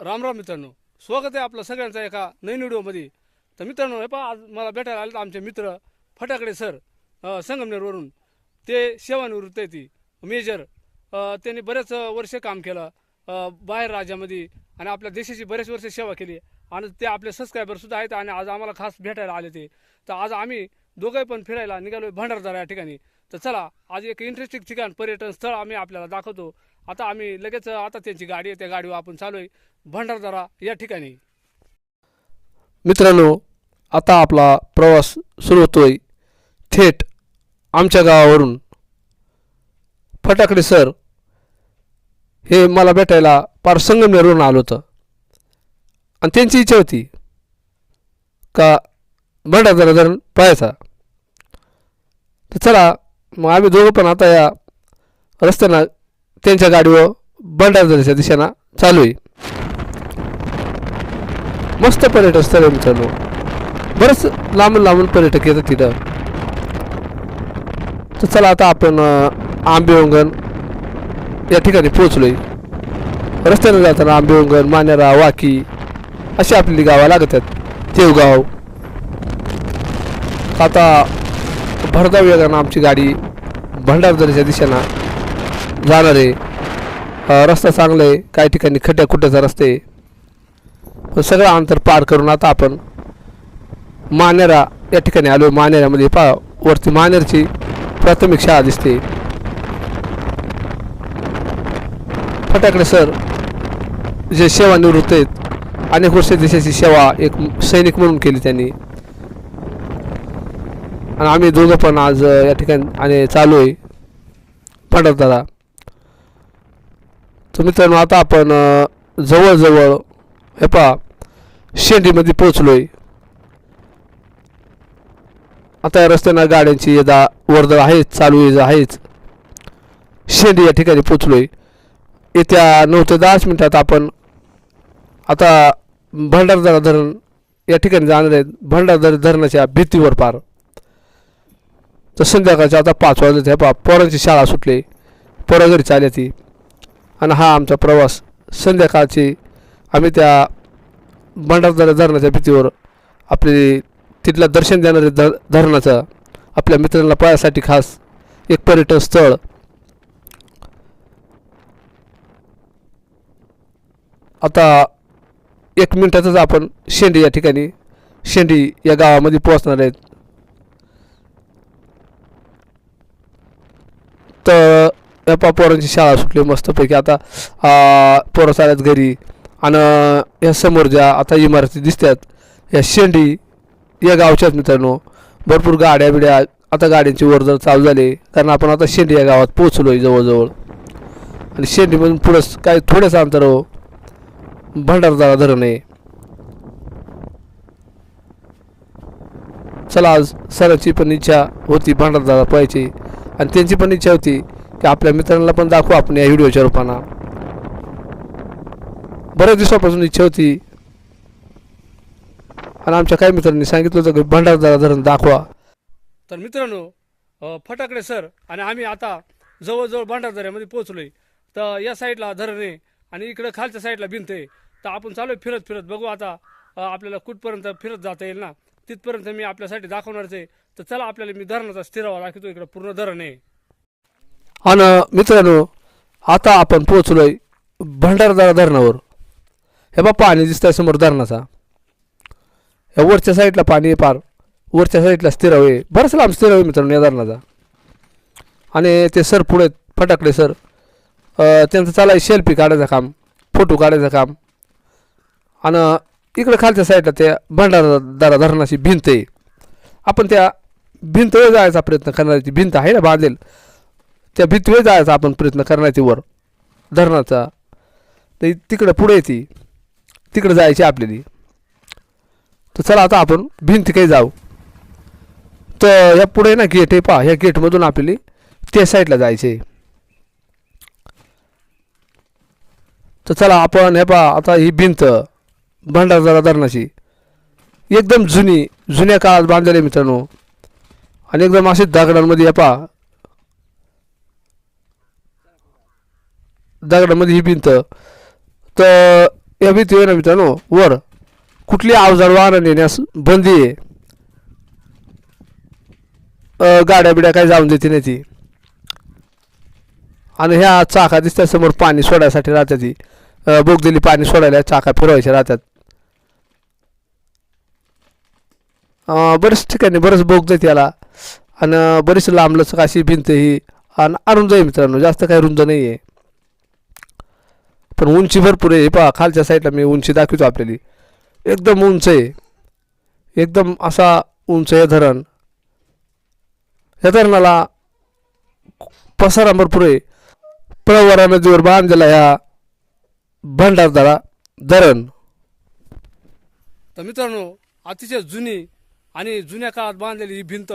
राम राम मित्रांनो. स्वागत आहे आपलं सगळ्यांचा एका नवीन व्हिडिओमध्ये. तर मित्रांनो हे पहा आज मला भेटायला आले आमचे मित्र फटाकडे सर संगमनेरवरून. ते सेवानिवृत्त आहे ती मेजर. त्यांनी बरेच वर्ष काम केलं बाहेर राज्यामध्ये आणि आपल्या देशाची बरेच वर्ष सेवा केली. आणि ते आपले सबस्क्रायबरसुद्धा आहेत आणि आज आम्हाला खास भेटायला आले ते. तर आज आम्ही दोघंही पण फिरायला निघालो भंडारदारा या ठिकाणी. तर चला आज एक इंटरेस्टिंग ठिकाण पर्यटन स्थळ आम्ही आपल्याला दाखवतो. आता आम्ही लगेच आता त्यांची गाडी आहे त्या गाडीवर आपण चालू आहे भंडारदारा या ठिकाणी. मित्रांनो आता आपला प्रवास सुरू होतोय. थेट आमच्या गावावरून. फटाकडे सर. हे मला भेटायला पार संगमनेरवरून आलं होतं. आणि त्यांची इच्छा होती. का भंडारदरा धरण पाहायचा तर चला मग आम्ही दोघं पण आता या रस्त्यानं त्यांच्या गाडीवर भंडारदऱ्याच्या दिशेनं चालू आहे. मस्त पर्यटन स्थळ आहे मित्रांनो. बरंच लांबून लांबून पर्यटक येतात तिथं. तर चला आता आपण आंबेवंगण या ठिकाणी पोहोचलोय. रस्त्याने जाताना आंबेवंगण मानेरा वाकी अशी आपली गावं लागत आहेत देवगाव. आता भरधाव वेगानं आमची गाडी भंडारदऱ्याच्या दिशेनं जाणार. आहे रस्ता चांगला आहे. काही ठिकाणी खड्ड्या खुट्ट्याचा रस्ते आहे. पण सगळं अंतर पार करून आता आपण मानेरा या ठिकाणी आलो. मानेऱ्यामध्ये पा वरती मानेरची प्राथमिक शाळा दिसते. फटाकडे सर जे सेवानिवृत्त आहेत. अनेक वर्ष देशाची सेवा एक सैनिक म्हणून केली त्यांनी. आणि आम्ही दोघं पण आज या ठिकाणी आणि चालू आहे. भंडारदारा तर मित्रांनो आता आपण जवळजवळ हे पहा शेंडीमध्ये आहे आता या रस्त्यानं गाड्यांची येदा वर्दळ आहेच चालू ये आहेच. शेंडी या ठिकाणी पोचलो आहे येत्या नऊ ते दहाच मिनटात आपण आता भंडारदरा धरण या ठिकाणी जाणार आहेत भंडारदरा धरणाच्या भीतीवर पार. तर संध्याकाळच्या आता पाच वाजले हे पहा पोरांची शाळा सुटली. पोरं घरी चालली ती. आणि हा आमचा प्रवास संध्याकाळची आम्ही त्या भंडारदरा धरणाच्या भीतीवर आपली तिथलं दर्शन देणारे ध धरणाचं आपल्या मित्रांना पाहण्यासाठी खास एक पर्यटन स्थळ. आता एक मिनटातच आपण शेंडी या ठिकाणी शेंडी या गावामध्ये पोहोचणार आहेत. तर या पोरांची शाळा सुटली मस्तपैकी. आता पोरं चालत घरी. आणि या समोर ज्या आता इमारती दिसतात या शेंडी या गावच्याच मित्रांनो भरपूर गाड्या बिड्या आता गाड्यांची वर्दळ चालू झाली कारण आपण आता शेंडी या गावात पोहोचलो आहे जवळजवळ. आणि शेंडीमधून पुढं काय थोड्याच हो. भंडारदारा धरण आहे. चला आज सरांची पण इच्छा होती भंडारदारा पाहायची आणि त्यांची पण इच्छा होती की आपल्या मित्रांना पण दाखवू आपण या व्हिडिओच्या रूपानं. बऱ्याच दिवसापासून इच्छा होती. आणि आमच्या काही मित्रांनी सांगितलं होतं की भंडारदारा धरण दाखवा. तर मित्रांनो फटाकडे सर आणि आम्ही आता जवळजवळ भंडारदऱ्यामध्ये पोहोचलोय. तर या साईडला धरण आहे आणि इकडं खालच्या साईडला भिंत. आहे तर आपण चालू आहे फिरत फिरत. बघू आता आपल्याला कुठपर्यंत फिरत जाता येईल ना. तिथपर्यंत मी आपल्यासाठी दाखवणारच आहे. तर चला आपल्याला मी धरणाचा स्थिरावा दाखवतो. इकडं पूर्ण धरण. आहे आणि मित्रांनो आता आपण पोहोचलोय भंडारदारा धरणावर. हे बा पाणी दिसतंय समोर धरणाचा. ह्या वरच्या साईडला पाणी आहे पार. वरच्या साईडला स्थिराव आहे बरंच लांब स्थिराव आहे मित्रांनो या धरणाचा. आणि ते सर पुढे आहेत, फटाकडे सर. त्यांचं चालाय सेल्फी काढायचं काम फोटो काढायचं काम. आणि इकडं खालच्या साईडला त्या भंडारदारा धरणाची भिंत आहे. आपण त्या भिंतवर जायचा प्रयत्न करणार ती भिंत आहे ना बांधेल त्या भिंतीवर जायचा आपण प्रयत्न करणार वर धरणाचा. तर तिकडं पुढे ती तिकडं जायची आपल्याली. तर चला आता आपण भिंती काही जाऊ. तर ह्या पुढे ना गेट आहे पहा ह्या गेटमधून आपल्याला त्या साईडला जायचे. तर चला आपण हे पहा आता ही भिंत भंडारदारा धरणाची. एकदम जुनी जुन्या काळात बांधलेली मित्रांनो. आणि एकदम असे दगडांमध्ये हे पहा दगडामध्ये ही भिंत. तर या भिंतीवर ना मित्रांनो वर कुठली अवजार वाहनं नेण्यास बंदी आहे? गाड्या बिड्या काही जाऊन देते नाही ती. आणि ह्या चाका दिसत्या समोर पाणी सोडायसाठी राहतात ती बोगदेली पाणी सोडायला चाका फिरवायच्या राहतात. बरेच ठिकाणी बरंच बोग आहे त्याला आणि बरीच लांबलचक अशी भिंत ही. आणि अरुंद आहे मित्रांनो जास्त काही रुंद नाही आहे पण उंची भरपूर आहे. हे पहा खालच्या साईडला मी उंची दाखवतो आपल्याला. एकदम उंच आहे. एकदम असा उंच आहे धरण. या धरणाला पसारा भरपूर आहे. प्रवरा नदीवर बांधलेला ह्या भंडारदारा धरण. तर मित्रांनो अतिशय जुनी आणि जुन्या काळात बांधलेली ही भिंत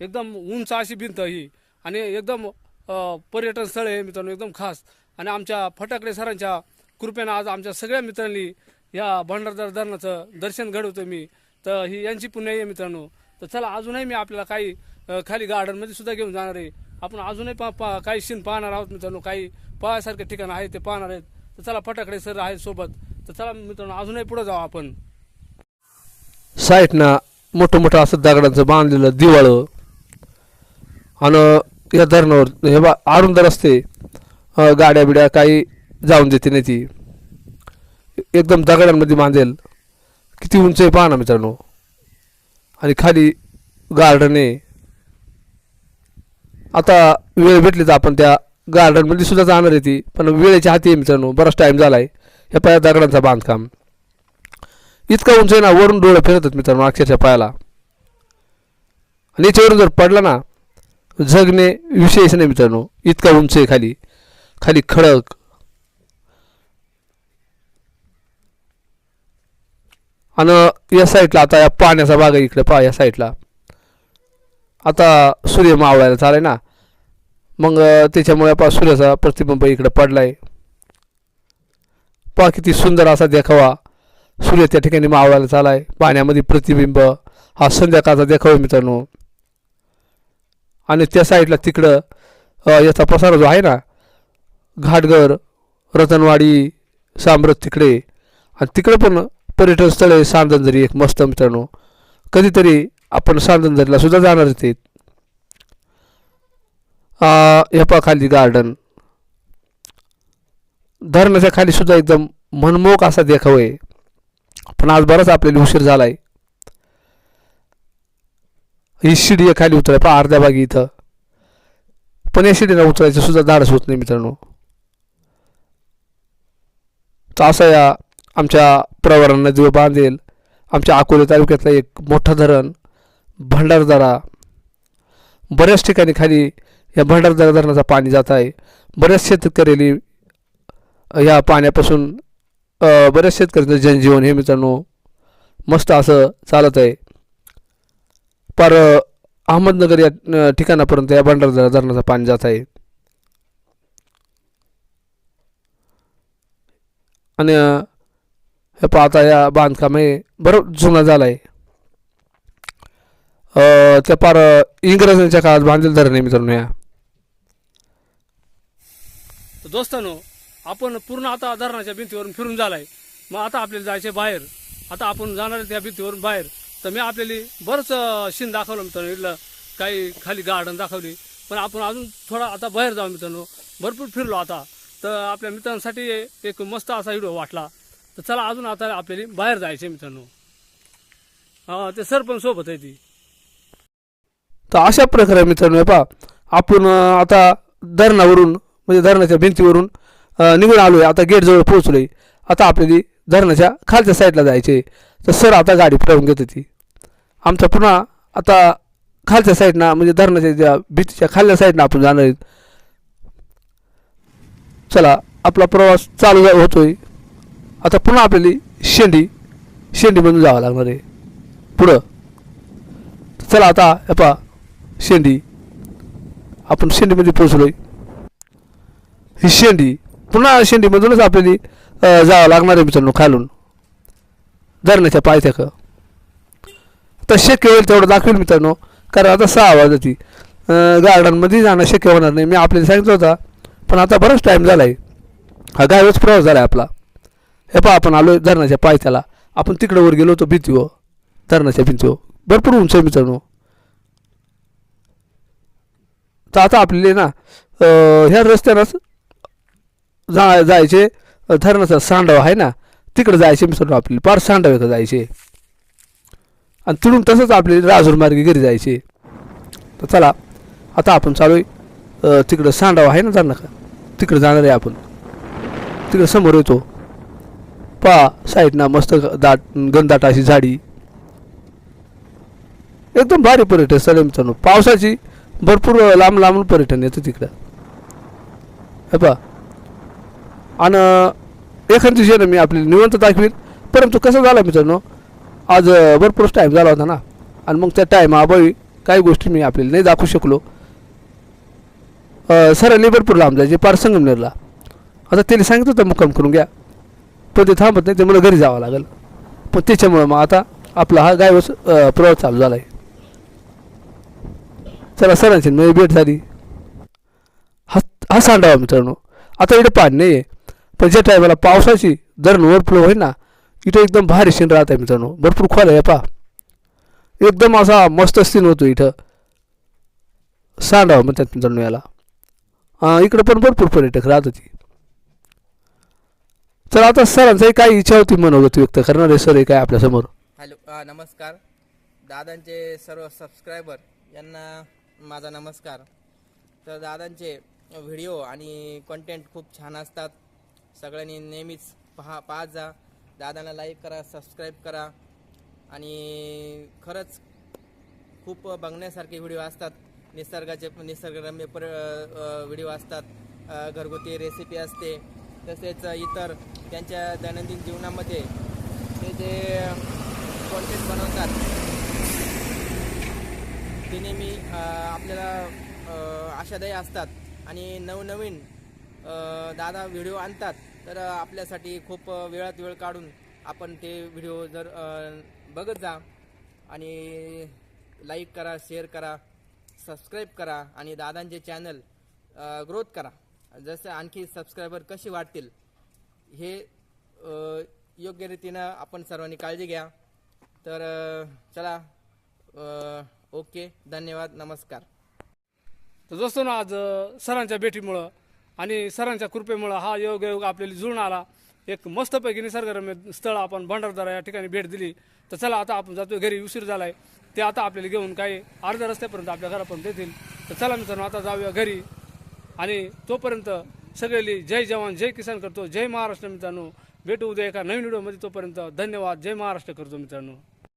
एकदम उंच अशी भिंत ही. आणि एकदम पर्यटन स्थळ आहे मित्रांनो एकदम खास. आणि आमच्या फटाकडे सरांच्या कृपेनं आज आमच्या सगळ्या मित्रांनी या भंडारदार धरणाचं दर्शन घडवतो मी. तर ही यांची पुण्य आहे मित्रांनो. तर चला अजूनही मी आपल्याला काही खाली गार्डनमध्ये सुद्धा घेऊन जाणार आहे. आपण अजूनही पा पा काही सीन पाहणार आहोत मित्रांनो. काही पाहायसारखे ठिकाण आहे ते पाहणार आहेत. तर चला फटाकडे सर आहेत सोबत. तर चला मित्रांनो अजूनही पुढे जाऊ आपण. साईडनं मोठं मोठं असं दगडांचं बांधलेलं दिवाळं. आणि या धरणावर हे बा अरुंद रस्ते गाड्या बिड्या काही जाऊन देते नाही ती. एकदम दगडांमध्ये बांधेल. किती उंच आहे पहा ना मित्रांनो. आणि खाली गार्डन आहे. आता वेळ भेटली तर आपण त्या गार्डनमध्ये सुद्धा जाणार आहे ती. पण वेळेच्या हाती आहे मित्रांनो बराच टाईम झाला आहे ह्या पाया दगडांचा बांधकाम. इतका उंच आहे ना वरून डोळे फिरतात मित्रांनो अक्षरशः पायाला. आणि याच्यावरून जर पडला ना जगणे विशेष नाही मित्रांनो. इतका उंच आहे खाली. खाली खडक. आणि या साईडला आता या पाण्याचा भाग आहे इकडे पहा या साईडला आता सूर्य मावळायला चालेल ना. मग त्याच्यामुळे पहा सूर्याचा प्रतिबिंब इकडे पडलाय. पहा किती सुंदर असा देखावा सूर्य त्या ठिकाणी मावळायला चालाय पाण्यामध्ये प्रतिबिंब हा संध्याकाळचा देखावा मित्रांनो. आणि त्या साईडला तिकडं याचा पसारा जो आहे ना घाटघर रतनवाडी सांब्रत तिकडे. आणि तिकडे पण पर्यटन स्थळ आहे सांदनझरी एक मस्त मित्रांनो. कधीतरी आपण सांदनझरीला सुद्धा जाणार ते. या खाली गार्डन धरणाच्या खाली सुद्धा एकदम मनमोहक असा देखाव आहे. पण आज बराच आपल्याला उशीर झाला आहे ही शिडी खाली उतराय पहा अर्ध्या भागी इथं. पण या शिडीला उतरायचं सुद्धा धाडस होत नाही मित्रांनो. तर असा या आमच्या प्रवरा जीव बांधेल. आमच्या अकोले तालुक्यातलं एक मोठं धरण भंडारदरा. बऱ्याच ठिकाणी खाली या भंडारदरा धरणाचं पाणी जात आहे. बऱ्याच शेतकऱ्याली या पाण्यापासून बऱ्याच शेतकऱ्यांचं जनजीवन हे मित्रांनो मस्त असं चालत आहे. पर अहमदनगर या ठिकाणापर्यंत या भंडारदरा धरणाचं पाणी जात आहे. आणि हे पाहता या बांधकाम आहे बरं जुना झाला आहे त्या पार इंग्रजांच्या काळात बांधलेलं धरण आहे मित्रांनो या. दोस्तानो आपण पूर्ण आता धरणाच्या भिंतीवरून फिरून झालाय. मग आता आपल्याला जायचे बाहेर. आता आपण जाणार आहे त्या भिंतीवरून बाहेर. तर मी आपल्याला बरंच सीन दाखवलं मित्रांनो. इथलं काही खाली गार्डन दाखवली. पण आपण अजून थोडा आता बाहेर जाऊ मित्रांनो. भरपूर फिरलो आता. तर आपल्या मित्रांसाठी एक मस्त असा व्हिडिओ वाटला. तर चला अजून आता आपल्याला बाहेर जायचे मित्रांनो. हा ते सर पण सोबत आहे ती. तर अशा प्रकारे मित्रांनो पा पहा आपण आता धरणावरून म्हणजे धरणाच्या भिंतीवरून निघून आलो आहे आता गेटजवळ पोहोचलो आहे आता आपल्याला धरणाच्या खालच्या साईडला जायचे तर सर आता गाडी फिरवून घेत होती आमचा पुन्हा आता खालच्या साईडनं म्हणजे धरणाच्या ज्या भीतीच्या खालच्या साईडनं आपण जाणार आहेत चला आपला प्रवास चालू होतोय. आता पुन्हा आपल्याला शेंडी शेंडीमधून जावं लागणार आहे. पुढं. चला आता एपा पहा शेंडी. आपण शेंडीमध्ये पोचलोय ही शेंडी पुन्हा शेंडीमधूनच आपल्याला जावं लागणार आहे मित्रांनो खालून. धरण्याच्या पायथ्याक आता शक्य होईल तेवढं दाखवेल मित्रांनो कारण आता सहा वाजती गार्डनमध्ये जाणं शक्य होणार नाही. मी आपल्याला सांगितलं होता पण आता बराच टाईम झाला आहे हा गायवच प्रवास झाला आहे आपला. हे पहा आपण आलो धरणाच्या पायथ्याला. आपण तिकडं वर गेलो होतो भीतीवर. धरणाच्या भिंतीवर. भरपूर उंच आहे मित्रांनो. तर आता आपल्याला ना ह्या रस्त्यानंच जा जायचे धरणाचा सांडव आहे ना तिकडं जायचे मित्रांनो आपले पार सांडव इथं जायचे. आणि तिकडून तसंच आपले राजूर मार्गे घरी जायचे. तर चला आता आपण चालू आहे तिकडं सांडव आहे ना धरणा का तिकडे जाणार आहे आपण. तिकडे समोर येतो. पा साईडना मस्त दाट गंदाट अशी झाडी. एकदम भारी पर्यटन स्थळ मित्रांनो. पावसाची भरपूर लांब लांबून पर्यटन येतं तिकडं. हे पा आणि एखाद दिवशी ना मी आपली निवंत दाखवीन. परंतु कसं झालं मित्रांनो आज भरपूर टाईम झाला होता ना. आणि मग त्या टायमाअभावी काही गोष्टी मी आपल्याला नाही दाखवू शकलो. सरांनी भरपूर लांब जायचे पार संगमनेरला. आता त्याने सांगितलं होतं मुक्काम करून घ्या. पण ते थांबत नाही ते मला घरी जावं लागेल. पण त्याच्यामुळं मग आता आपला हा गायवस प्रवास चालू झाला आहे चला सरांची म्हणजे भेट झाली. हा हा सांडावा मित्रांनो. आता इकडे पाणी नाही आहे पण ज्या टायमाला पावसाची धरण ओव्हरफ्लो होईल ना इथं एकदम भारी सीन राहत आहे मित्रांनो. भरपूर खोल आहे पा एकदम असा मस्त सीन होतो इथं. सांडावा म्हणतात मित्रांनो याला. इकडं पण भरपूर पर्यटक राहत होती तर आता सरांचाही काही इच्छा होती मनोगत व्यक्त करणारे सर आहे काय आपल्यासमोर हॅलो नमस्कार. दादांचे सर्व सबस्क्रायबर यांना माझा नमस्कार. तर दादांचे व्हिडिओ आणि कंटेंट खूप छान असतात. सगळ्यांनी नेहमीच पहा पाहत जा. दादांना लाईक करा सबस्क्राईब करा. आणि खरंच खूप बघण्यासारखे व्हिडिओ असतात. निसर्गाचे निसर्गरम्य पर व्हिडिओ असतात. घरगुती रेसिपी असते. तसेच इतर त्यांच्या दैनंदिन जीवनामध्ये ते जे कॉन्टेंट बनवतात ते नेहमी आपल्याला आशादायी असतात. आणि नवनवीन दादा व्हिडिओ आणतात तर आपल्यासाठी खूप वेळात वेळ काढून आपण ते व्हिडिओ जर बघत जा. आणि लाईक करा शेअर करा. सबस्क्राईब करा आणि दादांचे चॅनल ग्रोथ करा. जसं आणखी सबस्क्रायबर कसे वाढतील हे योग्य रीतीनं आपण सर्वांनी काळजी घ्या. तर चला ओके धन्यवाद नमस्कार. तर ना आज सरांच्या भेटीमुळं आणि सरांच्या कृपेमुळं हा योग योग आपल्याला जुळून आला. एक मस्तपैकी निसर्गरम्य स्थळ आपण भंडारदारा या ठिकाणी भेट दिली. तर चला आता आपण जातोय घरी उशीर झालाय. ते आता आपल्याला घेऊन काही अर्ध्या रस्त्यापर्यंत आपल्या घरापर्यंत येतील. तर चला मित्रांनो आता जाऊया घरी. आणि तोपर्यंत सगळेली जय जवान जय किसान करतो. जय महाराष्ट्र मित्रांनो. भेटू उद्या एका नवीन व्हिडिओमध्ये. तोपर्यंत धन्यवाद. जय महाराष्ट्र करतो मित्रांनो.